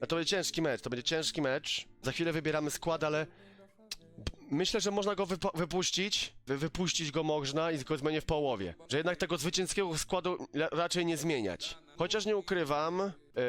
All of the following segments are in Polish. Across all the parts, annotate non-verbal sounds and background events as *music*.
A to będzie ciężki mecz, to będzie ciężki mecz. Za chwilę wybieramy skład, ale myślę, że można go wypo- wypuścić. Wy- wypuścić go można i go zmienię w połowie. Że jednak tego zwycięskiego składu raczej nie zmieniać. Chociaż nie ukrywam, yy,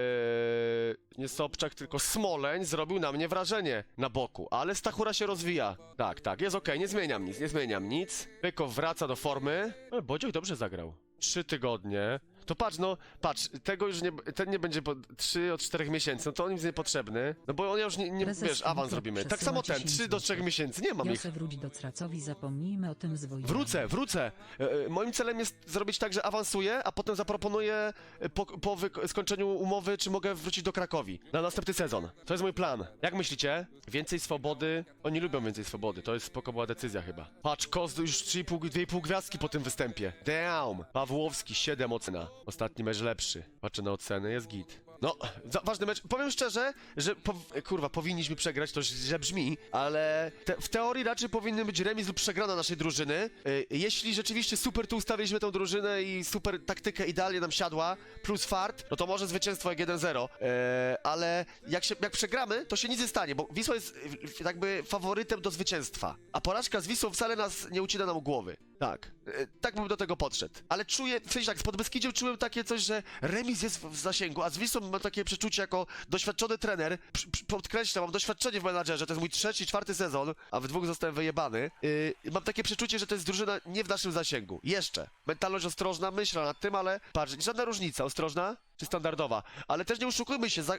nie Sobczak, tylko Smoleń zrobił na mnie wrażenie na boku, ale Stachura się rozwija. Tak, tak, jest okej, nie zmieniam nic, nie zmieniam nic. Pyko wraca do formy. Ale Bodzioch dobrze zagrał. Trzy tygodnie. To patrz, no, patrz, tego już nie, ten nie będzie po 3 od 4 miesięcy, no to on jest niepotrzebny. No bo on już nie, nie Prezes wiesz, awans zrobimy. Tak przesyła samo ten, 10 3 do 3 złotych. miesięcy, nie mam ich. Wróć do Tracowi, zapomnijmy o tym zwoju. Wrócę, wrócę. E, e, Moim celem jest zrobić tak, że awansuję, a potem zaproponuję e, po, po skończeniu umowy, czy mogę wrócić do Krakowi na następny sezon. To jest mój plan. Jak myślicie? Więcej swobody? Oni lubią więcej swobody, to jest spoko była decyzja chyba. Patrz, Kost już 3,5, 2,5 gwiazdki po tym występie. Damn! Pawłowski 7 ocena. Ostatni mecz lepszy. Patrzę na oceny, jest git. No, za, ważny mecz. Powiem szczerze, że po, kurwa, powinniśmy przegrać, to źle brzmi, ale te, w teorii raczej powinny być remis lub przegrana naszej drużyny. Y, jeśli rzeczywiście super tu ustawiliśmy tę drużynę i super taktykę idealnie nam siadła, plus fart, no to może zwycięstwo jak 1-0. E, ale jak, się, jak przegramy, to się nic nie stanie, bo Wisła jest y, jakby faworytem do zwycięstwa. A porażka z Wisłą wcale nas nie ucina nam głowy. Tak, e, tak bym do tego podszedł. Ale czuję, w sensie tak, z Podbeskidziem czułem takie coś, że remis jest w, zasięgu, a z Wisłą mam takie przeczucie jako doświadczony trener. Podkreślam, mam doświadczenie w menadżerze, to jest mój trzeci, czwarty sezon, a w dwóch zostałem wyjebany. Yy, mam takie przeczucie, że to jest drużyna nie w naszym zasięgu. Jeszcze. Mentalność ostrożna, myślę nad tym, ale patrz, żadna różnica. Ostrożna czy standardowa. Ale też nie oszukujmy się, za,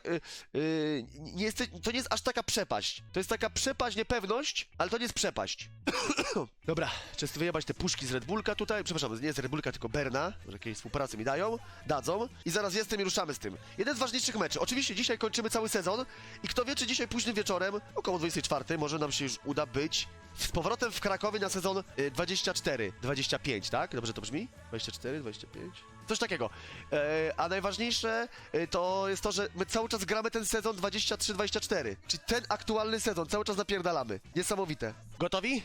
yy, nie to nie jest aż taka przepaść. To jest taka przepaść, niepewność, ale to nie jest przepaść. *coughs* Dobra, czas wyjebać te puszki z Red Bullka tutaj, przepraszam, nie z Red Bullka, tylko Berna, może jakiejś współpracy mi dają, dadzą i zaraz jestem i ruszamy z tym. Jeden z ważniejszych meczy. Oczywiście dzisiaj kończymy cały sezon i kto wie, czy dzisiaj późnym wieczorem, około 24, może nam się już uda być z powrotem w Krakowie na sezon y, 24-25, tak? Dobrze to brzmi? 24, 25? Coś takiego. E, a najważniejsze y, to jest to, że my cały czas gramy ten sezon 23-24, czyli ten aktualny sezon, cały czas napierdalamy. Niesamowite. Gotowi?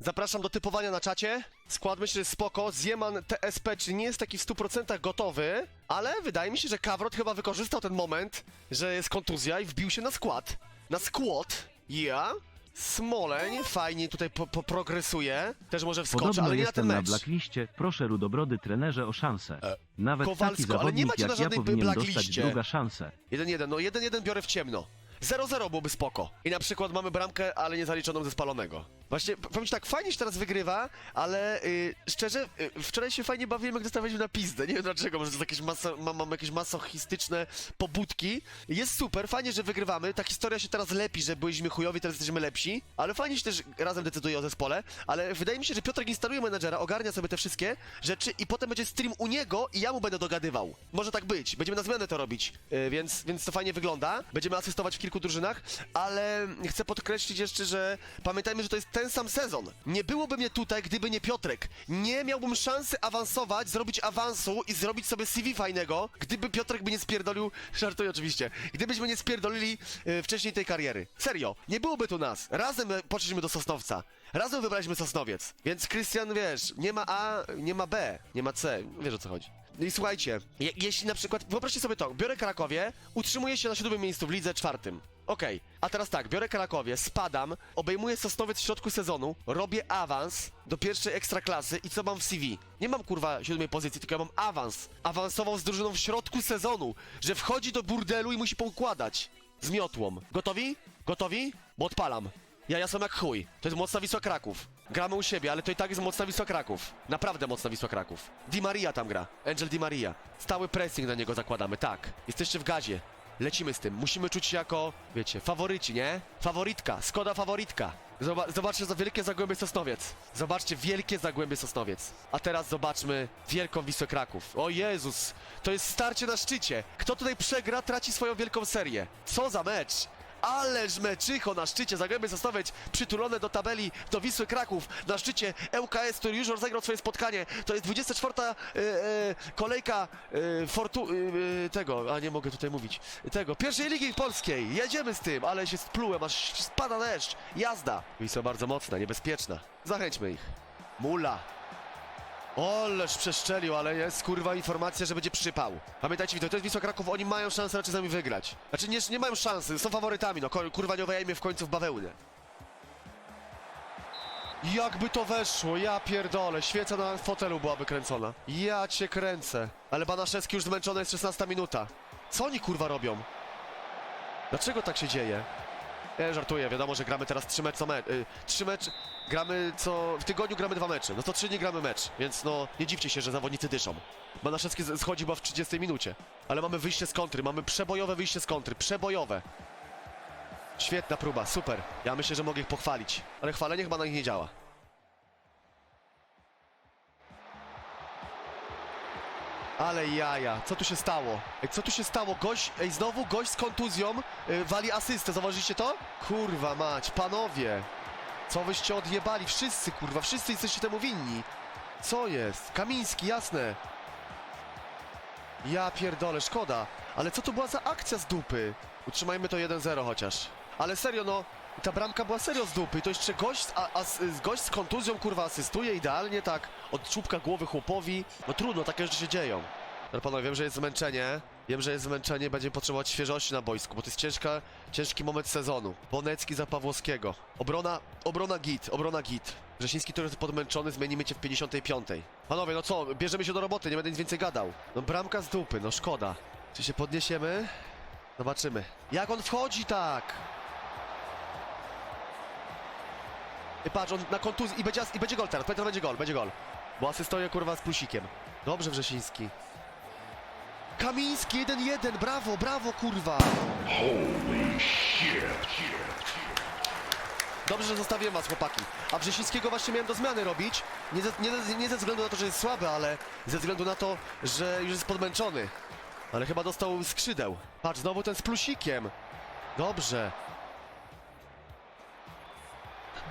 Zapraszam do typowania na czacie. Skład myślę, że jest spoko. Zieman TSP, czy nie jest taki w 100% gotowy, ale wydaje mi się, że Kawrot chyba wykorzystał ten moment, że jest kontuzja i wbił się na skład. Na skład. Ja. Smoleń fajnie tutaj po, progresuje. Też może wskoczy, Podobno ale nie na ten jestem na mecz. blackliście, proszę rudobrody trenerze o szansę. Nawet Kowalsko, taki ale nie zawodnik macie na jak ja żadnej powinien dostać blackliście. druga szansę. 1-1, no 1-1 biorę w ciemno. 0-0 byłoby spoko. I na przykład mamy bramkę, ale nie zaliczoną ze spalonego. Właśnie, powiem ci tak, fajnie się teraz wygrywa, ale y, szczerze, y, wczoraj się fajnie bawiłem, jak dostawaliśmy na pizdę. Nie wiem dlaczego, może to jakieś maso, mam, mam jakieś masochistyczne pobudki. Jest super, fajnie, że wygrywamy. Ta historia się teraz lepi, że byliśmy chujowi, teraz jesteśmy lepsi. Ale fajnie się też razem decyduje o zespole. Ale wydaje mi się, że Piotrek instaluje menedżera, ogarnia sobie te wszystkie rzeczy i potem będzie stream u niego i ja mu będę dogadywał. Może tak być. Będziemy na zmianę to robić. Y, więc, więc to fajnie wygląda. Będziemy asystować w kilku drużynach, ale chcę podkreślić jeszcze, że pamiętajmy, że to jest ten sam sezon. Nie byłoby mnie tutaj, gdyby nie Piotrek. Nie miałbym szansy awansować, zrobić awansu i zrobić sobie CV fajnego, gdyby Piotrek by nie spierdolił, żartuję oczywiście, gdybyśmy nie spierdolili y, wcześniej tej kariery. Serio, nie byłoby tu nas. Razem e, poszliśmy do Sosnowca. Razem wybraliśmy Sosnowiec. Więc Krystian, wiesz, nie ma A, nie ma B, nie ma C. Wiesz o co chodzi. No i słuchajcie, je, jeśli na przykład, wyobraźcie sobie to, biorę Krakowie, utrzymuję się na siódmym miejscu w lidze czwartym. Okej, a teraz tak, biorę Krakowie, spadam, obejmuję Sosnowiec w środku sezonu, robię awans do pierwszej ekstraklasy i co mam w CV? Nie mam kurwa siódmej pozycji, tylko ja mam awans. Awansował z drużyną w środku sezonu, że wchodzi do burdelu i musi poukładać. Z miotłą. Gotowi? Gotowi? Bo odpalam. Ja, ja sam jak chuj. To jest mocna Wisła Kraków. Gramy u siebie, ale to i tak jest mocna Wisła Kraków. Naprawdę mocna Wisła Kraków. Di Maria tam gra. Angel Di Maria. Stały pressing na niego zakładamy, tak. Jesteście w gazie. Lecimy z tym. Musimy czuć się jako, wiecie, faworyci, nie? Faworytka. Skoda faworytka. Zoba zobaczcie za wielkie Zagłębie Sosnowiec. Zobaczcie wielkie Zagłębie Sosnowiec. A teraz zobaczmy wielką Wisłę Kraków. O Jezus, to jest starcie na szczycie. Kto tutaj przegra, traci swoją wielką serię. Co za mecz! Ależ meczycho na szczycie Zagłębie Sosnowiec przytulone do tabeli do Wisły Kraków na szczycie ŁKS, który już rozegrał swoje spotkanie. To jest 24 e, e, kolejka e, Fortu... E, tego, a nie mogę tutaj mówić, tego, pierwszej ligi polskiej. Jedziemy z tym, ale się splułem, aż spada deszcz. Jazda. Wisła bardzo mocna, niebezpieczna. Zachęćmy ich. Mula. Oleż przeszczelił, ale jest kurwa informacja, że będzie przypał. Pamiętajcie, to jest Wisła Kraków, oni mają szansę raczej z nami wygrać. Znaczy nie, nie mają szansy, są faworytami, no kurwa nie owejmie w końcu w bawełnę. Jakby to weszło, ja pierdolę, świeca na fotelu byłaby kręcona. Ja cię kręcę. Ale Banaszewski już zmęczony jest 16 minuta. Co oni kurwa robią? Dlaczego tak się dzieje? Ja żartuję, wiadomo, że gramy teraz trzy mecze co me y, trzy mecz, gramy co, w tygodniu gramy dwa mecze, no to trzy dni gramy mecz, więc no nie dziwcie się, że zawodnicy dyszą. Banaszewski schodzi chyba w 30 minucie, ale mamy wyjście z kontry, mamy przebojowe wyjście z kontry, przebojowe. Świetna próba, super. Ja myślę, że mogę ich pochwalić, ale chwalenie chyba na nich nie działa. Ale jaja, co tu się stało? Ej, co tu się stało? Gość, ej, znowu gość z kontuzją y, wali asystę, zauważyliście to? Kurwa mać, panowie! Co wyście odjebali? Wszyscy, kurwa, wszyscy jesteście temu winni. Co jest? Kamiński, jasne. Ja pierdolę, szkoda. Ale co to była za akcja z dupy? Utrzymajmy to 1-0 chociaż. Ale serio, no, ta bramka była serio z dupy. To jeszcze gość, a, a, gość z kontuzją, kurwa, asystuje idealnie, tak, od czubka głowy chłopowi. No trudno, takie rzeczy się dzieją. Ale panowie, wiem, że jest zmęczenie. Wiem, że jest zmęczenie, będziemy potrzebować świeżości na boisku, bo to jest ciężka, ciężki moment sezonu. Bonecki za Pawłowskiego. Obrona, obrona git, obrona git. Wrzesiński, który jest podmęczony, zmienimy cię w 55. Panowie, no co, bierzemy się do roboty, nie będę nic więcej gadał. No bramka z dupy, no szkoda. Czy się podniesiemy? Zobaczymy. Jak on wchodzi tak? Patrz, on na kontuzji i będzie, i będzie gol teraz, pamiętam, będzie gol, będzie gol. Bo asystuje kurwa z plusikiem. Dobrze Wrzesiński. Kamiński 1-1, brawo, brawo kurwa. Dobrze, że zostawiłem was chłopaki. A Wrzesińskiego właśnie miałem do zmiany robić. Nie ze, nie, ze- nie ze względu na to, że jest słaby, ale ze względu na to, że już jest podmęczony. Ale chyba dostał skrzydeł. Patrz, znowu ten z plusikiem. Dobrze.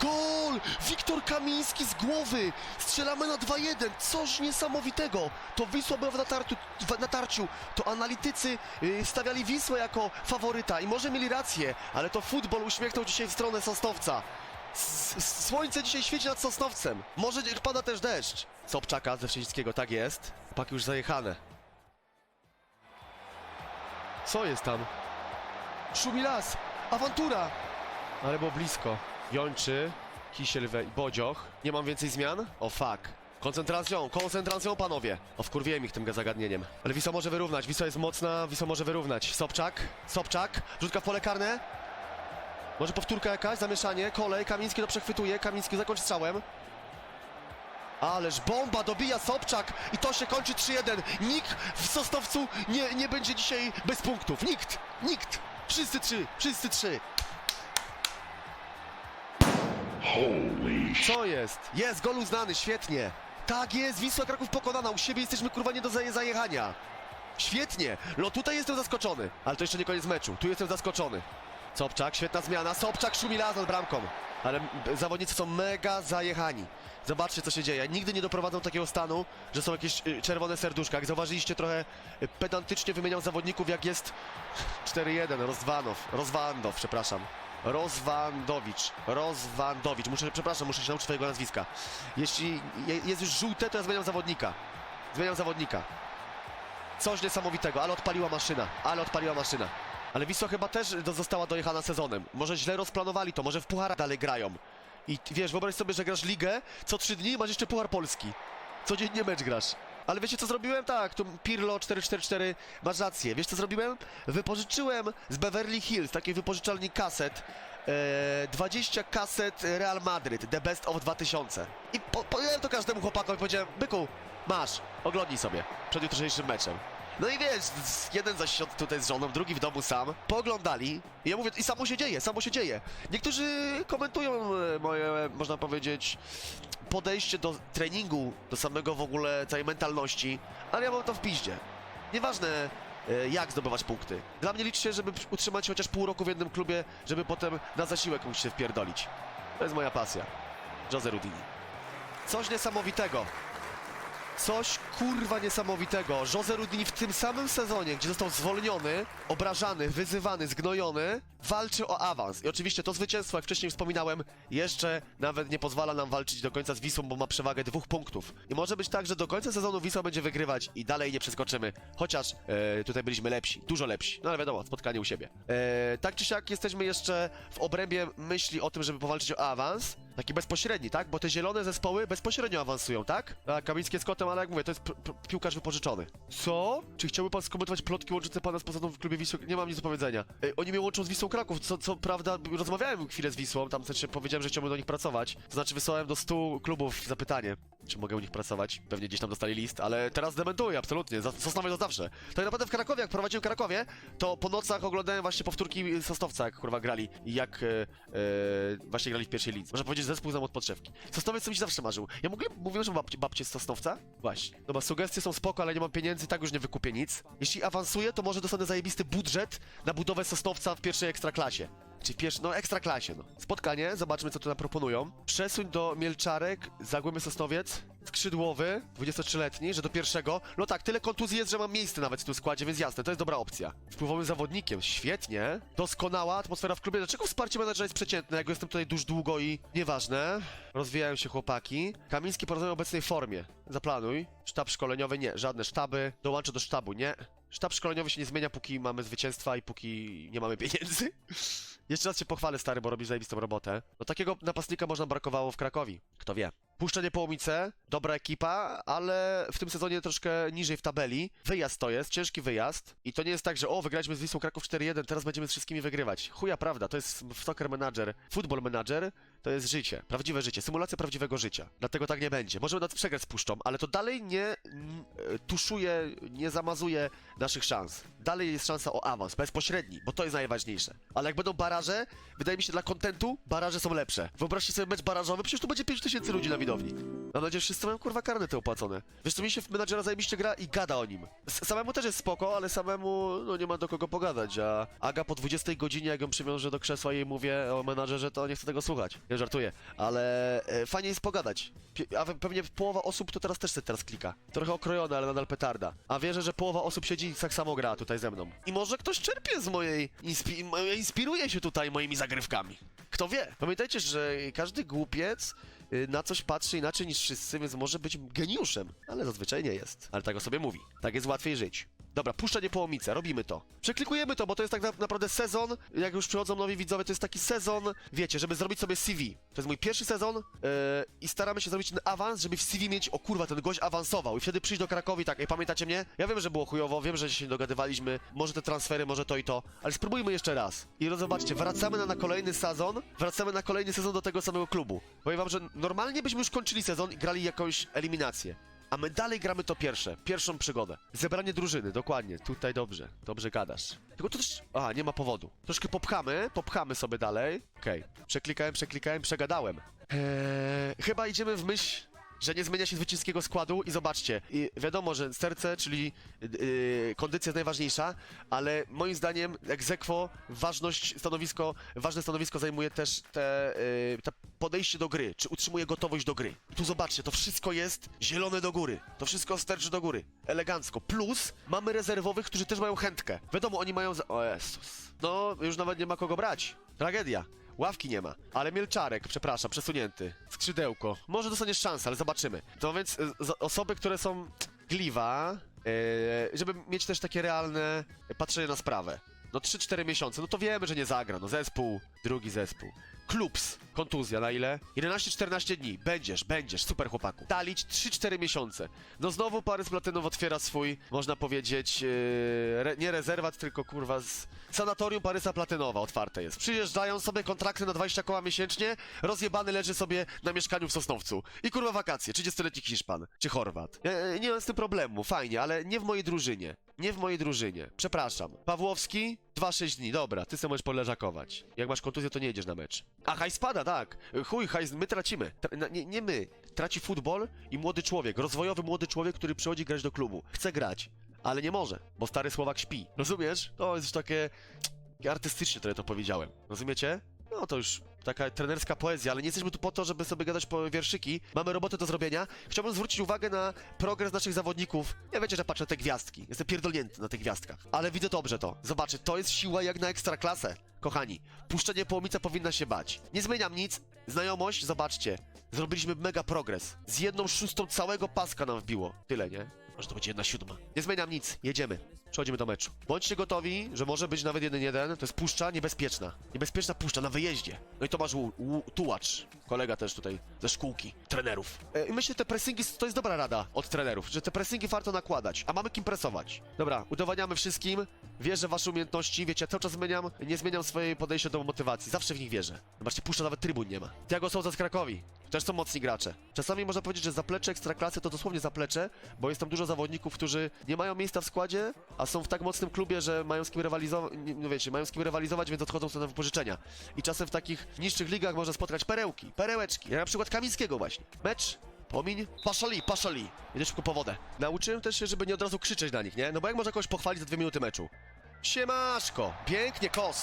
Gol! Wiktor Kamiński z głowy! Strzelamy na 2-1! Coś niesamowitego! To Wisła była w natarciu, w natarciu. to analitycy yy, stawiali Wisłę jako faworyta i może mieli rację, ale to futbol uśmiechnął dzisiaj w stronę Sosnowca. Słońce dzisiaj świeci nad Sosnowcem. Może pada też deszcz. Sobczaka ze Wszeńskiego, tak jest. Pak już zajechane. Co jest tam? Szumi las! Awantura! Ale było blisko. Jończy, Kisiel, Bodzioch. Nie mam więcej zmian? O fuck. Koncentracją, koncentracją panowie. O wkurwiłem ich tym zagadnieniem. Ale Wisła może wyrównać, Wisła jest mocna, Wisła może wyrównać. Sobczak, Sobczak, rzutka w pole karne. Może powtórka jakaś, zamieszanie, kolej, Kamiński to przechwytuje, Kamiński zakończy strzałem. Ależ bomba dobija Sobczak i to się kończy 3-1. Nikt w Sosnowcu nie, nie będzie dzisiaj bez punktów. Nikt, nikt. Wszyscy trzy, wszyscy trzy. Co jest? Jest, gol uznany, świetnie. Tak jest, Wisła Kraków pokonana, u siebie jesteśmy kurwa nie do zaje- zajechania. Świetnie, no tutaj jestem zaskoczony, ale to jeszcze nie koniec meczu, tu jestem zaskoczony. Sobczak, świetna zmiana, Sobczak szumi nad bramką, ale zawodnicy są mega zajechani. Zobaczcie co się dzieje, nigdy nie doprowadzą do takiego stanu, że są jakieś y, czerwone serduszka. Jak zauważyliście trochę y, pedantycznie wymieniał zawodników jak jest 4-1, Rozwanow, Rozwandow, przepraszam. Rozwandowicz, Rozwandowicz, muszę, przepraszam, muszę się nauczyć twojego nazwiska. Jeśli je, jest już żółte, to ja zmieniam zawodnika. Zmieniam zawodnika. Coś niesamowitego, ale odpaliła maszyna, ale odpaliła maszyna. Ale Wisła chyba też została dojechana sezonem. Może źle rozplanowali to, może w pucharach dalej grają. I wiesz, wyobraź sobie, że grasz ligę, co trzy dni masz jeszcze puchar polski. Codziennie mecz grasz. Ale wiecie co zrobiłem? Tak, tu Pirlo 444, masz rację. Wiesz co zrobiłem? Wypożyczyłem z Beverly Hills, takiej wypożyczalni kaset, e, 20 kaset Real Madryt, The Best of 2000. I po, powiedziałem to każdemu chłopakowi, powiedziałem, byku, masz, oglądnij sobie przed jutrzejszym meczem. No i wiesz, jeden od- tutaj z żoną, drugi w domu sam, pooglądali i ja mówię, i samo się dzieje, samo się dzieje. Niektórzy komentują e, moje, można powiedzieć, podejście do treningu, do samego w ogóle całej mentalności, ale ja mam to w piździe. Nieważne e, jak zdobywać punkty. Dla mnie liczy się, żeby utrzymać chociaż pół roku w jednym klubie, żeby potem na zasiłek mógł się wpierdolić. To jest moja pasja. Jose Rudini. Coś niesamowitego. Coś kurwa niesamowitego. Jose Rudini w tym samym sezonie, gdzie został zwolniony, obrażany, wyzywany, zgnojony, walczy o awans. I oczywiście to zwycięstwo, jak wcześniej wspominałem, jeszcze nawet nie pozwala nam walczyć do końca z Wisłą, bo ma przewagę dwóch punktów. I może być tak, że do końca sezonu Wisła będzie wygrywać i dalej nie przeskoczymy. Chociaż e, tutaj byliśmy lepsi, dużo lepsi. No ale wiadomo, spotkanie u siebie. E, tak czy siak jesteśmy jeszcze w obrębie myśli o tym, żeby powalczyć o awans. Taki bezpośredni, tak? Bo te zielone zespoły bezpośrednio awansują, tak? A Kamiński jest kotem, ale jak mówię, to jest piłkarz wypożyczony. Co? Czy chciałby pan skomentować plotki łączące pana z posadą w klubie Wisły? Nie mam nic do powiedzenia. Ej, oni mnie łączą z Wisłą Kraków, co, co prawda rozmawiałem chwilę z Wisłą, tam też powiedziałem, że chciałbym do nich pracować. Znaczy wysłałem do 100 klubów zapytanie, czy mogę u nich pracować. Pewnie gdzieś tam dostali list, ale teraz dementuję, absolutnie. Sosnowiec to zawsze. Tak naprawdę w Krakowie, jak prowadziłem Krakowie, to po nocach oglądałem właśnie powtórki Sosnowca, jak kurwa grali i jak e, e, właśnie grali w pierwszej lidze. Można powiedzieć, zespół znam od podszewki. Sosnowiec to mi się zawsze marzył. Ja mówiłem, mówiłem że babcie, babcie z Sosnowca? Właśnie. Dobra, sugestie są spoko, ale nie mam pieniędzy, tak już nie wykupię nic. Jeśli awansuję, to może dostanę zajebisty budżet na budowę Sosnowca w pierwszej ekstraklasie. Czy w pierwszej, no ekstraklasie, no. Spotkanie, zobaczmy co tu nam proponują. Przesuń do Mielczarek, Zagłębie Sosnowiec, skrzydłowy, 23-letni, że do pierwszego. No tak, tyle kontuzji jest, że mam miejsce nawet w tym składzie, więc jasne, to jest dobra opcja. Wpływowym zawodnikiem, świetnie. Doskonała atmosfera w klubie. Dlaczego wsparcie menadżera jest przeciętne, jak jestem tutaj duż długo i nieważne? Rozwijają się chłopaki. Kamiński porozumie o obecnej formie. Zaplanuj. Sztab szkoleniowy nie, żadne sztaby. Dołączę do sztabu, nie. Sztab szkoleniowy się nie zmienia, póki mamy zwycięstwa i póki nie mamy pieniędzy. Jeszcze raz się pochwalę, stary, bo robisz zajebistą robotę. No takiego napastnika można brakowało w Krakowi. Kto wie. Puszczenie Połomice, dobra ekipa, ale w tym sezonie troszkę niżej w tabeli. Wyjazd to jest, ciężki wyjazd. I to nie jest tak, że o, wygraliśmy z Wisłą Kraków 4-1, teraz będziemy z wszystkimi wygrywać. Chuja prawda, to jest soccer manager, football manager, to jest życie, prawdziwe życie, symulacja prawdziwego życia. Dlatego tak nie będzie. Możemy nawet przegrać z Puszczą, ale to dalej nie e, tuszuje, nie zamazuje naszych szans. Dalej jest szansa o awans, bezpośredni, bo to jest najważniejsze. Ale jak będą baraże, wydaje mi się dla kontentu, baraże są lepsze. Wyobraźcie sobie mecz barażowy, przecież tu będzie 5000 ludzi na widowni. Mam nadzieję, że wszyscy mają kurwa karnety opłacone. Wiesz co, mi się w menadżera zajebiście gra i gada o nim. S samemu też jest spoko, ale samemu no nie ma do kogo pogadać, a Aga po 20 godzinie, jak ją przywiążę do krzesła i jej mówię o menadżerze, to nie chcę tego słuchać. Nie żartuję, ale e, fajnie jest pogadać. A pewnie połowa osób to teraz też se teraz klika. Trochę okrojone, ale nadal petarda. A wierzę, że połowa osób siedzi i tak samo gra tutaj ze mną. I może ktoś czerpie z mojej... Inspi mo- inspiruje się tutaj moimi zagrywkami. Kto wie? Pamiętajcie, że każdy głupiec y, na coś patrzy inaczej niż wszyscy, więc może być geniuszem, ale zazwyczaj nie jest. Ale tak o sobie mówi. Tak jest łatwiej żyć. Dobra, puszczenie połomice, robimy to. Przeklikujemy to, bo to jest tak na- naprawdę sezon, jak już przychodzą nowi widzowie, to jest taki sezon, wiecie, żeby zrobić sobie CV. To jest mój pierwszy sezon yy, i staramy się zrobić ten awans, żeby w CV mieć, o kurwa, ten gość awansował i wtedy przyjść do Krakowi, tak, ej, pamiętacie mnie? Ja wiem, że było chujowo, wiem, że się dogadywaliśmy, może te transfery, może to i to, ale spróbujmy jeszcze raz. I zobaczcie, wracamy na, na kolejny sezon, wracamy na kolejny sezon do tego samego klubu. Powiem wam, że normalnie byśmy już kończyli sezon i grali jakąś eliminację. A my dalej gramy to pierwsze, pierwszą przygodę. Zebranie drużyny, dokładnie, tutaj dobrze, dobrze gadasz. Tylko to też... Aha, nie ma powodu. Troszkę popchamy, popchamy sobie dalej. Okej, przeklikałem, przeklikałem, przegadałem. Eee, chyba idziemy w myśl, że nie zmienia się zwycięskiego składu i zobaczcie, i wiadomo, że serce, czyli yy, kondycja jest najważniejsza, ale moim zdaniem egzekwo, ważność, stanowisko, ważne stanowisko zajmuje też te, yy, te podejście do gry, czy utrzymuje gotowość do gry. I tu zobaczcie, to wszystko jest zielone do góry, to wszystko sterczy do góry, elegancko. Plus mamy rezerwowych, którzy też mają chętkę. Wiadomo, oni mają... Za... O Jezus. No, już nawet nie ma kogo brać. Tragedia. Ławki nie ma, ale Mielczarek, przepraszam, przesunięty. Skrzydełko. Może dostaniesz szansę, ale zobaczymy. To więc y, osoby, które są gliwa, y, żeby mieć też takie realne patrzenie na sprawę. No 3-4 miesiące, no to wiemy, że nie zagra. No zespół, drugi zespół. Klubs, kontuzja, na ile? 11-14 dni, będziesz, będziesz, super chłopaku. Talić 3-4 miesiące. No znowu Parys Platynow otwiera swój, można powiedzieć, yy, re, nie rezerwat, tylko kurwa z sanatorium Parysa Platynowa otwarte jest. Przyjeżdżają sobie kontrakty na 20 koła miesięcznie, rozjebany leży sobie na mieszkaniu w Sosnowcu. I kurwa wakacje, 30-letni Hiszpan, czy Chorwat. Ja, ja nie mam z tym problemu, fajnie, ale nie w mojej drużynie. Nie w mojej drużynie. Przepraszam. Pawłowski, 2-6 dni, dobra, ty sobie możesz poleżakować. Jak masz kontuzję, to nie jedziesz na mecz. A hajs spada, tak. Chuj, hajs, my tracimy. Nie, nie my. Traci futbol i młody człowiek, rozwojowy młody człowiek, który przychodzi grać do klubu. Chce grać, ale nie może, bo stary Słowak śpi. Rozumiesz? To jest już takie artystycznie trochę to powiedziałem. Rozumiecie? No to już taka trenerska poezja, ale nie jesteśmy tu po to, żeby sobie gadać po wierszyki. Mamy robotę do zrobienia. Chciałbym zwrócić uwagę na progres naszych zawodników. Ja wiecie, że patrzę na te gwiazdki. Jestem pierdolnięty na tych gwiazdkach. Ale widzę dobrze to. Zobaczcie, to jest siła jak na ekstraklasę. Kochani, puszczenie połomica powinna się bać. Nie zmieniam nic. Znajomość, zobaczcie. Zrobiliśmy mega progres. Z jedną szóstą całego paska nam wbiło. Tyle, nie? Może to będzie jedna siódma. Nie zmieniam nic. Jedziemy. Przechodzimy do meczu. Bądźcie gotowi, że może być nawet 1-1. To jest puszcza niebezpieczna. Niebezpieczna puszcza na wyjeździe. No i Tomasz Łu- Tułacz, kolega też tutaj ze szkółki, trenerów. E, I myślę, że te pressingi to jest dobra rada od trenerów, że te pressingi warto nakładać, a mamy kim presować. Dobra, udowadniamy wszystkim. Wierzę w wasze umiejętności, wiecie, ja cały czas zmieniam, nie zmieniam swojej podejścia do motywacji. Zawsze w nich wierzę. Zobaczcie, puszcza nawet trybun nie ma. Tiago Souza z Krakowi. Też są mocni gracze. Czasami można powiedzieć, że zaplecze ekstraklasy to dosłownie zaplecze, bo jest tam dużo zawodników, którzy nie mają miejsca w składzie, a są w tak mocnym klubie, że mają z kim rywalizować, no wiecie, mają z kim rywalizować, więc odchodzą sobie na wypożyczenia. I czasem w takich niższych ligach można spotkać perełki, perełeczki. Jak na przykład Kamińskiego właśnie. Mecz, pomiń, paszali, paszali. Idę szybko po wodę. Nauczyłem też się, żeby nie od razu krzyczeć na nich, nie? No bo jak można kogoś pochwalić za dwie minuty meczu? Siemaszko! Pięknie, kos!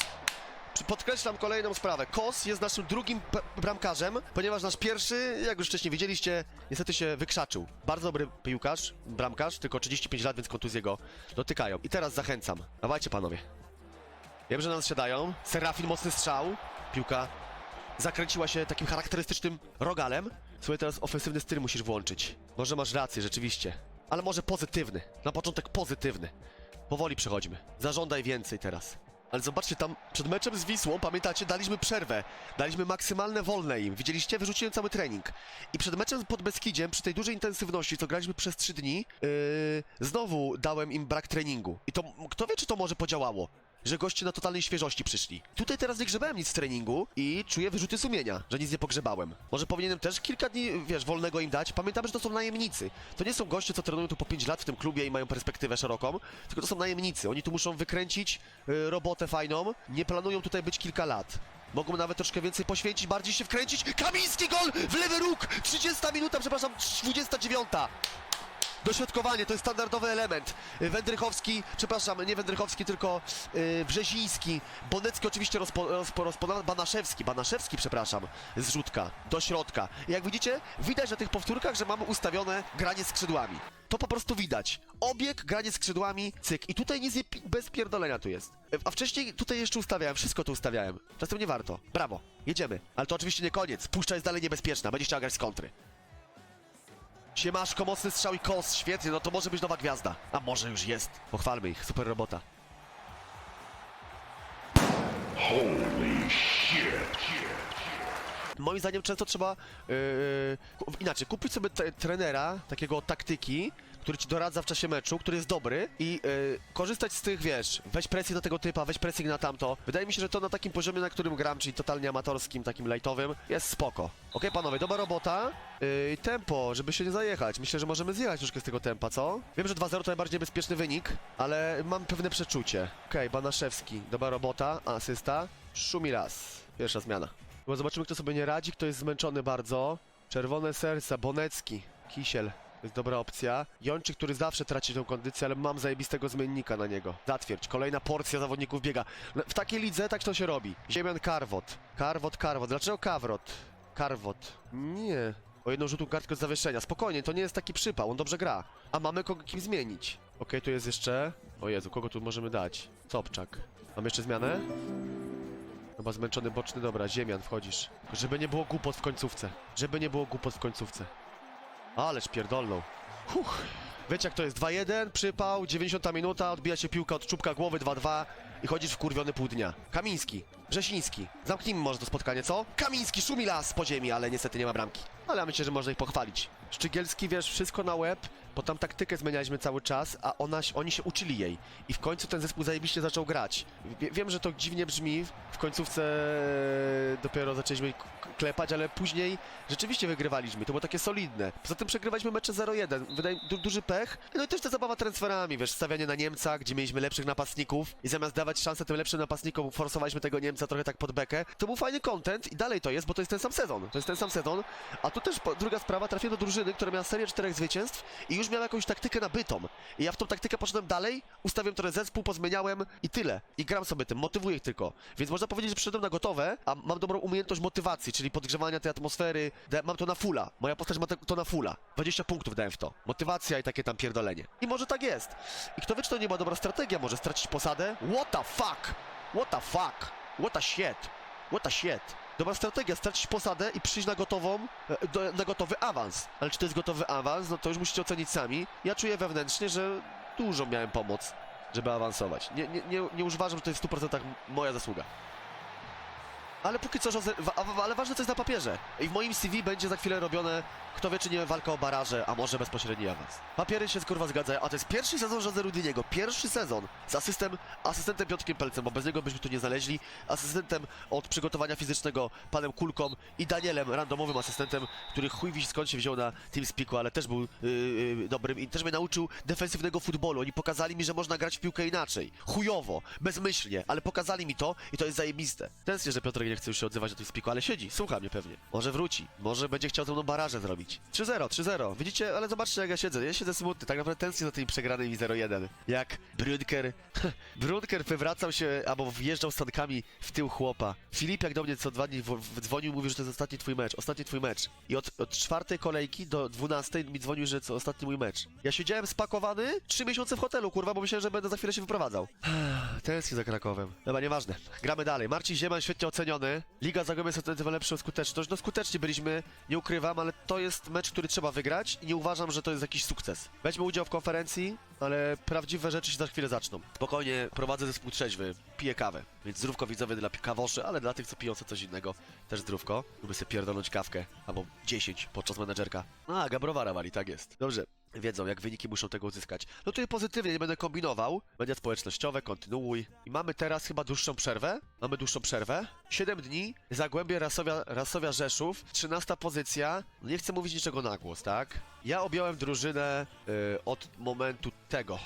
Podkreślam kolejną sprawę. Kos jest naszym drugim bramkarzem, ponieważ nasz pierwszy, jak już wcześniej widzieliście, niestety się wykrzaczył. Bardzo dobry piłkarz, bramkarz, tylko 35 lat, więc kontuzje go dotykają. I teraz zachęcam. Dawajcie panowie. Wiem, że na nas siadają. Serafin, mocny strzał. Piłka zakręciła się takim charakterystycznym rogalem. Słuchaj, teraz ofensywny styl musisz włączyć. Może masz rację, rzeczywiście. Ale może pozytywny. Na początek pozytywny. Powoli przechodźmy. Zażądaj więcej teraz. Ale zobaczcie, tam przed meczem z Wisłą, pamiętacie, daliśmy przerwę. Daliśmy maksymalne wolne im. Widzieliście? Wyrzuciłem cały trening. I przed meczem pod Beskidziem, przy tej dużej intensywności, co graliśmy przez trzy dni, yy, znowu dałem im brak treningu. I to, kto wie, czy to może podziałało? Że goście na totalnej świeżości przyszli. Tutaj teraz nie grzebałem nic w treningu i czuję wyrzuty sumienia, że nic nie pogrzebałem. Może powinienem też kilka dni, wiesz, wolnego im dać. Pamiętamy, że to są najemnicy. To nie są goście, co trenują tu po 5 lat w tym klubie i mają perspektywę szeroką, tylko to są najemnicy. Oni tu muszą wykręcić y, robotę fajną. Nie planują tutaj być kilka lat. Mogą nawet troszkę więcej poświęcić, bardziej się wkręcić. Kamiński gol w lewy róg! 30 minuta, przepraszam, 29. Dośrodkowanie to jest standardowy element. Y, Wędrychowski, przepraszam, nie Wędrychowski, tylko yy, Brzeziński. Bonecki oczywiście rozpo, rozpo, rozpo, Banaszewski, Banaszewski, przepraszam, zrzutka do środka. Jak widzicie, widać na tych powtórkach, że mamy ustawione granie skrzydłami. To po prostu widać. Obieg, granie skrzydłami, cyk. I tutaj nic nie, bez pierdolenia tu jest. Y, A wcześniej tutaj jeszcze ustawiałem, wszystko tu ustawiałem. Czasem nie warto. Brawo, jedziemy. Ale to oczywiście nie koniec. Puszcza jest dalej niebezpieczna, będzie chciała grać z kontry. Siemaszko, mocny strzał i kos, świetnie, no to może być nowa gwiazda. A może już jest. Pochwalmy ich, super robota. Moim zdaniem często trzeba yy, inaczej, kupić sobie trenera, takiego od taktyki, który ci doradza w czasie meczu, który jest dobry i yy, korzystać z tych, wiesz, weź presję na tego typa, weź presję na tamto. Wydaje mi się, że to na takim poziomie, na którym gram, czyli totalnie amatorskim, takim lightowym, jest spoko. Okej, panowie, dobra robota. Yy, tempo, żeby się nie zajechać. Myślę, że możemy zjechać troszkę z tego tempa, co? Wiem, że 2-0 to najbardziej bezpieczny wynik, ale mam pewne przeczucie. Okej, Banaszewski, dobra robota, asysta. Szumilas, pierwsza zmiana. Bo zobaczymy, kto sobie nie radzi, kto jest zmęczony bardzo. Czerwone serca, Bonecki, Kisiel. Jest dobra opcja. Jończyk, który zawsze traci tą kondycję, ale mam zajebistego zmiennika na niego. Zatwierdź. Kolejna porcja zawodników biega. No, W takiej lidze tak to się robi. Ziemian Karwot. Karwot, Karwot. Dlaczego Kawrot? Karwot. Nie. O jedną rzutą kartkę z zawieszenia. Spokojnie, to nie jest taki przypał, on dobrze gra. A mamy kogo kim zmienić. Okej, tu jest jeszcze... O Jezu, kogo tu możemy dać? Sobczak. Mam jeszcze zmianę? Chyba zmęczony boczny, dobra, ziemian, wchodzisz. Żeby nie było głupot w końcówce. Żeby nie było głupot w końcówce. Ależ pierdolną. Huch. Wiecie jak to jest? 2-1, przypał, 90 minuta, odbija się piłka od czubka głowy 2-2 i chodzisz wkurwiony pół dnia. Kamiński, Brzesiński. Zamknijmy może to spotkanie, co? Kamiński, szumi las po ziemi, ale niestety nie ma bramki. Ale ja myślę, że można ich pochwalić. Szczygielski, wiesz, wszystko na łeb, bo tam taktykę zmienialiśmy cały czas, a ona, oni się uczyli jej. I w końcu ten zespół zajebiście zaczął grać. Wie, wiem, że to dziwnie brzmi, w końcówce dopiero zaczęliśmy klepać, ale później rzeczywiście wygrywaliśmy. To było takie solidne. Poza tym przegrywaliśmy mecze 0-1. Wydaje du duży pech. No i też ta zabawa transferami, wiesz, stawianie na Niemca, gdzie mieliśmy lepszych napastników i zamiast dawać szansę tym lepszym napastnikom, forsowaliśmy tego Niemca trochę tak pod bekę. To był fajny content i dalej to jest, bo to jest ten sam sezon. To jest ten sam sezon. A tu też druga sprawa, trafiłem do drużyny, która miała serię czterech zwycięstw i już już miał jakąś taktykę nabytą. I ja w tą taktykę poszedłem dalej, ustawiłem trochę zespół, pozmieniałem i tyle. I gram sobie tym, motywuję ich tylko. Więc można powiedzieć, że przyszedłem na gotowe, a mam dobrą umiejętność motywacji, czyli podgrzewania tej atmosfery. Mam to na fulla. Moja postać ma to na fulla. 20 punktów dałem w to. Motywacja i takie tam pierdolenie. I może tak jest. I kto wie, czy to nie była dobra strategia, może stracić posadę? What the fuck? What the fuck? What the shit? What the shit? Dobra strategia, stracić posadę i przyjść na gotową, e, do, na gotowy awans. Ale czy to jest gotowy awans, no to już musicie ocenić sami. Ja czuję wewnętrznie, że dużo miałem pomoc, żeby awansować. Nie, nie, nie, nie uważam, że to jest w 100% moja zasługa. Ale póki co, ale ważne co jest na papierze. I w moim CV będzie za chwilę robione, kto wie czy nie walka o baraże, a może bezpośredni awans. Papiery się kurwa zgadzają, a to jest pierwszy sezon Jose Rudiniego, pierwszy sezon z asystem, asystentem Piotrkiem Pelcem, bo bez niego byśmy tu nie znaleźli, asystentem od przygotowania fizycznego panem Kulką i Danielem, randomowym asystentem, który chuj wie skąd się wziął na TeamSpeaku, ale też był yy, yy, dobrym i też mnie nauczył defensywnego futbolu. Oni pokazali mi, że można grać w piłkę inaczej. Chujowo, bezmyślnie, ale pokazali mi to i to jest zajebiste. Tęsknię, że Piotrek nie chce już się odzywać do TeamSpeaku, ale siedzi, słucha mnie pewnie. Może wróci, może będzie chciał ze mną baraże zrobić. 3-0, 3-0. Widzicie, ale zobaczcie jak ja siedzę. Ja siedzę smutny, tak naprawdę tęsknię za tymi przegranymi 0-1. Jak Brunker, *laughs* Brunker wywracał się albo wjeżdżał stankami w tył chłopa. Filip jak do mnie co dwa dni w- dzwonił, mówił, że to jest ostatni twój mecz, ostatni twój mecz. I od, od czwartej kolejki do dwunastej mi dzwonił, że to ostatni mój mecz. Ja siedziałem spakowany trzy miesiące w hotelu, kurwa, bo myślałem, że będę za chwilę się wyprowadzał. *sighs* Tęsknię za Krakowem. Dobra, nieważne. Gramy dalej. Marcin Zieman świetnie oceniony. Liga Zagłębia Sotetywa lepszą skuteczność. No skuteczni byliśmy, nie ukrywam, ale to jest mecz, który trzeba wygrać i nie uważam, że to jest jakiś sukces. Weźmy udział w konferencji, ale prawdziwe rzeczy się za chwilę zaczną. Spokojnie, prowadzę zespół trzeźwy, piję kawę. Więc zdrówko widzowie dla kawoszy, ale dla tych, co piją coś innego, też zdrówko. Lubię sobie pierdolnąć kawkę, albo 10 podczas menedżerka. A, Gabrowara wali, tak jest. Dobrze. Wiedzą, jak wyniki muszą tego uzyskać. No tutaj pozytywnie, nie będę kombinował. Media społecznościowe, kontynuuj. I mamy teraz chyba dłuższą przerwę. Mamy dłuższą przerwę. 7 dni, Zagłębie Rasowia, Rasowia Rzeszów, 13 pozycja. No nie chcę mówić niczego na głos, tak? Ja objąłem drużynę y, od momentu tego.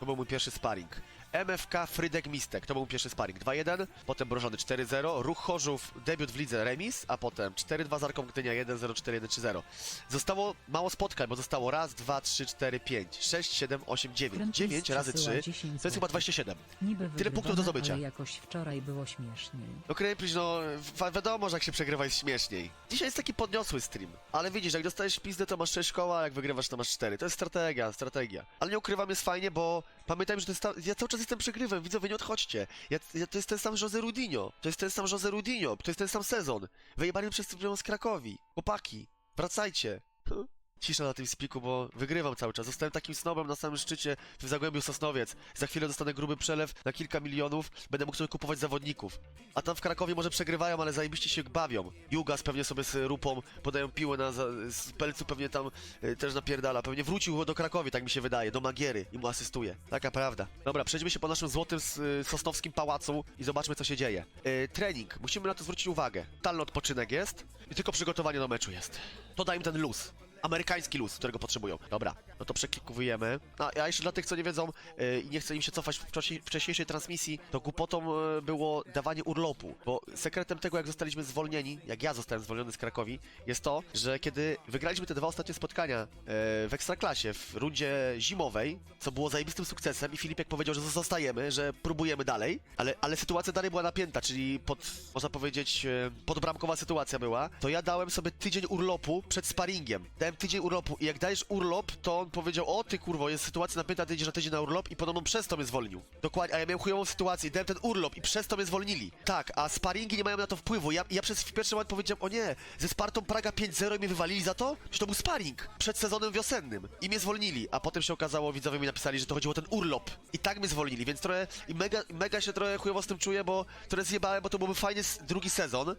To był mój pierwszy sparring. MFK Frydek Mistek, to był pierwszy sparring. 2-1, potem Brożony 4-0, Ruch Chorzów, debiut w lidze remis, a potem 4-2 z Arką Gdynia 1-0, 4-1, 3-0. Zostało mało spotkań, bo zostało raz, dwa, trzy, cztery, pięć, sześć, siedem, osiem, dziewięć. 9 razy przesyła 3, 10 to jest chyba złotych. 27. Niby Tyle punktów do zdobycia. Ale jakoś wczoraj było śmieszniej. No Krempliś, no wi- wiadomo, że jak się przegrywa jest śmieszniej. Dzisiaj jest taki podniosły stream, ale widzisz, jak dostajesz pizdę to masz 6 koła, a jak wygrywasz to masz 4. To jest strategia, strategia. Ale nie ukrywam, jest fajnie, bo pamiętajmy, że to jest ta... ja cały czas jestem przegrywem, widzowie, nie odchodźcie. Ja, ja, to jest ten sam Jose Rudinho, to jest ten sam Jose Rudinho, to jest ten sam sezon. Wyjebany przez z Krakowi. Chłopaki, wracajcie. Cisza na tym spiku, bo wygrywam cały czas. Zostałem takim snobem na samym szczycie w Zagłębiu Sosnowiec. Za chwilę dostanę gruby przelew na kilka milionów, będę mógł sobie kupować zawodników. A tam w Krakowie może przegrywają, ale zajebiście się bawią. Jugas pewnie sobie z Rupą podają piłę na z Pelcu pewnie tam y, też napierdala. Pewnie wrócił do Krakowi, tak mi się wydaje, do Magiery i mu asystuje. Taka prawda. Dobra, przejdźmy się po naszym złotym y, sosnowskim pałacu i zobaczmy co się dzieje. Y, trening. Musimy na to zwrócić uwagę. Talny odpoczynek jest i tylko przygotowanie do meczu jest. To daj im ten luz. Amerykański luz, którego potrzebują. Dobra, no to przeklikujemy. A, a jeszcze dla tych, co nie wiedzą yy, i nie chce im się cofać w wcześniej- wcześniejszej transmisji, to głupotą yy, było dawanie urlopu, bo sekretem tego, jak zostaliśmy zwolnieni, jak ja zostałem zwolniony z Krakowi, jest to, że kiedy wygraliśmy te dwa ostatnie spotkania yy, w Ekstraklasie w rundzie zimowej, co było zajebistym sukcesem i Filipek powiedział, że zostajemy, że próbujemy dalej, ale, ale sytuacja dalej była napięta, czyli pod, można powiedzieć, yy, podbramkowa sytuacja była, to ja dałem sobie tydzień urlopu przed sparingiem. Dałem tydzień urlopu i jak dajesz urlop, to on powiedział, o ty kurwo, jest sytuacja napięta, ty idziesz na tydzień na urlop i podobno przez to mnie zwolnił. Dokładnie, a ja miałem chujową sytuację dałem ten urlop i przez to mnie zwolnili. Tak, a sparingi nie mają na to wpływu. Ja, ja przez pierwszy moment powiedziałem, o nie, ze Spartą Praga 5-0 i mnie wywalili za to? Że to był sparing przed sezonem wiosennym i mnie zwolnili, a potem się okazało, widzowie mi napisali, że to chodziło o ten urlop i tak mnie zwolnili, więc trochę i mega, mega się trochę chujowo z tym czuję, bo trochę zjebałem, bo to byłby fajny drugi sezon. Yy,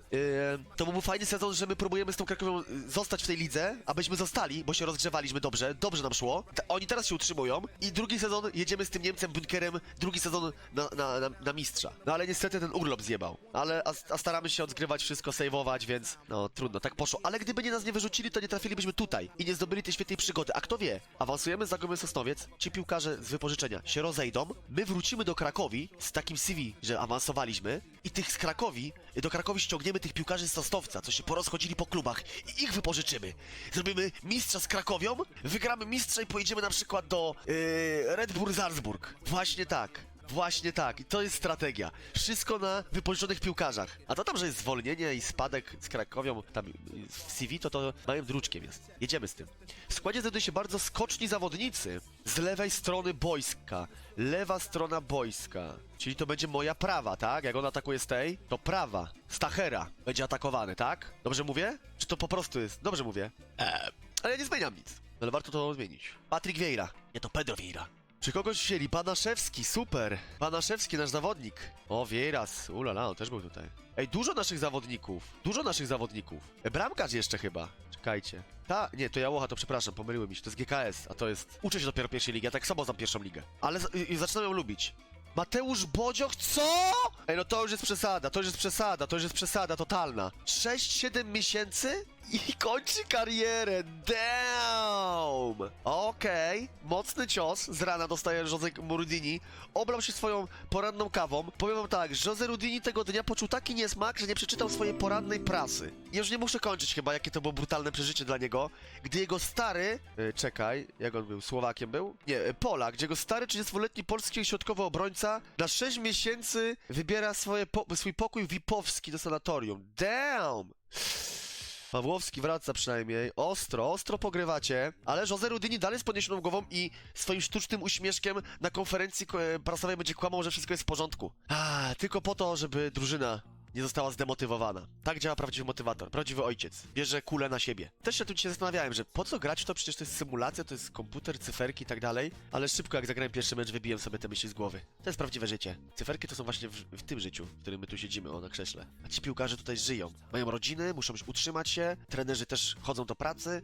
to byłby fajny sezon, że my próbujemy z tą Krakowią y, zostać w tej lidze, abyśmy zostali, bo się rozgrzewaliśmy dobrze, dobrze nam szło. Ta, oni teraz się utrzymują i drugi sezon jedziemy z tym Niemcem Bunkerem, drugi sezon na, na, na, na mistrza. No ale niestety ten urlop zjebał. Ale a, a staramy się odgrywać wszystko, sejwować, więc no trudno, tak poszło. Ale gdyby nie nas nie wyrzucili, to nie trafilibyśmy tutaj i nie zdobyli tej świetnej przygody. A kto wie, awansujemy z Zagłębia Sosnowiec, ci piłkarze z wypożyczenia się rozejdą, my wrócimy do Krakowi z takim CV, że awansowaliśmy i tych z Krakowi do Krakowi ściągniemy tych piłkarzy z Sosnowca, co się porozchodzili po klubach i ich wypożyczymy. Zrobimy mistrza z Krakowią, wygramy mistrza i pojedziemy na przykład do yy, Red Bull Salzburg. Właśnie tak. Właśnie tak, i to jest strategia. Wszystko na wypożyczonych piłkarzach. A to tam, że jest zwolnienie i spadek z Krakowią, tam w CV, to to małym druczkiem jest. Jedziemy z tym. W składzie znajdują się bardzo skoczni zawodnicy z lewej strony boiska. Lewa strona boiska. Czyli to będzie moja prawa, tak? Jak on atakuje z tej, to prawa. Stachera będzie atakowany, tak? Dobrze mówię? Czy to po prostu jest? Dobrze mówię. Eee, ale ja nie zmieniam nic. No Ale warto to zmienić. Patryk Vieira. Nie, to Pedro Vieira. Czy kogoś wzięli? Banaszewski, super! Banaszewski, nasz zawodnik. O, Wieras, ulala, on też był tutaj. Ej, dużo naszych zawodników. Dużo naszych zawodników. E, bramkarz jeszcze chyba. Czekajcie. Ta, nie, to Jałocha, to przepraszam, pomyliły mi się, to jest GKS, a to jest... Uczę się dopiero pierwszej ligi, ja tak samo znam pierwszą ligę. Ale z- i, i zaczynam ją lubić. Mateusz Bodzioch, co? Ej, no to już jest przesada, to już jest przesada, to już jest przesada totalna. 6-7 miesięcy i kończy karierę, damn! Okej, mocny cios, z rana dostaje Jose Murdini, oblał się swoją poranną kawą. Powiem wam tak, Jose Rudini tego dnia poczuł taki niesmak, że nie przeczytał swojej porannej prasy. Już nie muszę kończyć chyba, jakie to było brutalne przeżycie dla niego, gdy jego stary, e, czekaj, jak on był, Słowakiem był? Nie, e, Polak, gdzie jego stary 30-letni polski środkowy obrońca na 6 miesięcy wybiera swoje po swój pokój VIP-owski do sanatorium. Damn! Pawłowski wraca przynajmniej. Ostro, ostro pogrywacie, ale Jose Rudini dalej z podniesioną głową i swoim sztucznym uśmieszkiem na konferencji ko- e, prasowej będzie kłamał, że wszystko jest w porządku. A, tylko po to, żeby drużyna nie została zdemotywowana. Tak działa prawdziwy motywator, prawdziwy ojciec. Bierze kulę na siebie. Też się tu dzisiaj zastanawiałem, że po co grać w to? Przecież to jest symulacja, to jest komputer, cyferki i tak dalej. Ale szybko jak zagrałem pierwszy mecz, wybiłem sobie te myśli z głowy. To jest prawdziwe życie. Cyferki to są właśnie w, w tym życiu, w którym my tu siedzimy, o, na krześle. A ci piłkarze tutaj żyją. Mają rodziny, muszą utrzymać się, trenerzy też chodzą do pracy.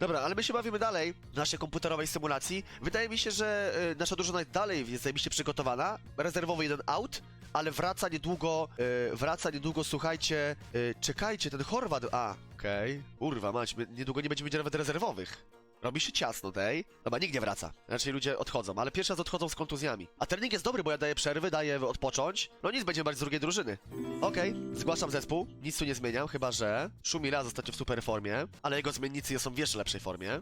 Dobra, ale my się bawimy dalej w naszej komputerowej symulacji. Wydaje mi się, że y, nasza drużyna dalej jest zajebiście przygotowana. Rezerwowy jeden out, ale wraca niedługo, y, wraca niedługo, słuchajcie, y, czekajcie, ten Chorwat, a, okej, urwa mać, my niedługo nie będziemy mieć nawet rezerwowych. Robi się ciasno, tej. Dobra, nikt nie wraca. Raczej ludzie odchodzą, ale pierwszy raz odchodzą z kontuzjami. A trening jest dobry, bo ja daję przerwy, daję odpocząć. No nic, będziemy brać z drugiej drużyny. Okej, zgłaszam zespół. Nic tu nie zmieniam, chyba że Szumi raz ostatnio w super formie, ale jego zmiennicy są w jeszcze lepszej formie.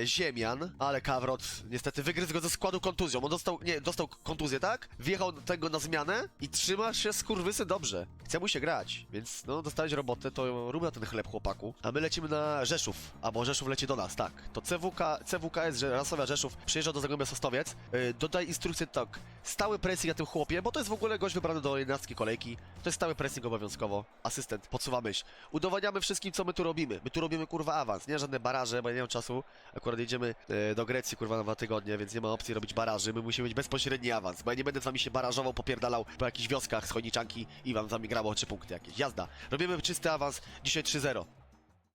Yy, Ziemian, ale Kawrot niestety wygryzł go ze składu kontuzją. On dostał, nie, dostał kontuzję, tak? Wjechał tego na zmianę i trzyma się skurwysy dobrze. Chce mu się grać, więc no dostałeś robotę, to rób na ten chleb chłopaku. A my lecimy na Rzeszów, albo Rzeszów leci do nas, tak. To CWK, CWKS, że Rasowia Rzeszów przyjeżdża do Zagłębia Sosnowiec. Yy, dodaj instrukcję tak, stały pressing na tym chłopie, bo to jest w ogóle gość wybrany do 11 kolejki. To jest stały pressing obowiązkowo. Asystent, podsuwa myśl. Udowadniamy wszystkim, co my tu robimy. My tu robimy kurwa awans, nie żadne baraże, bo ja nie mam czasu. Akurat jedziemy e, do Grecji kurwa na dwa tygodnie, więc nie ma opcji robić baraży. My musimy mieć bezpośredni awans, bo ja nie będę z wami się barażował, popierdalał po jakichś wioskach z i wam z wami grało o trzy punkty jakieś. Jazda. Robimy czysty awans, dzisiaj 3-0.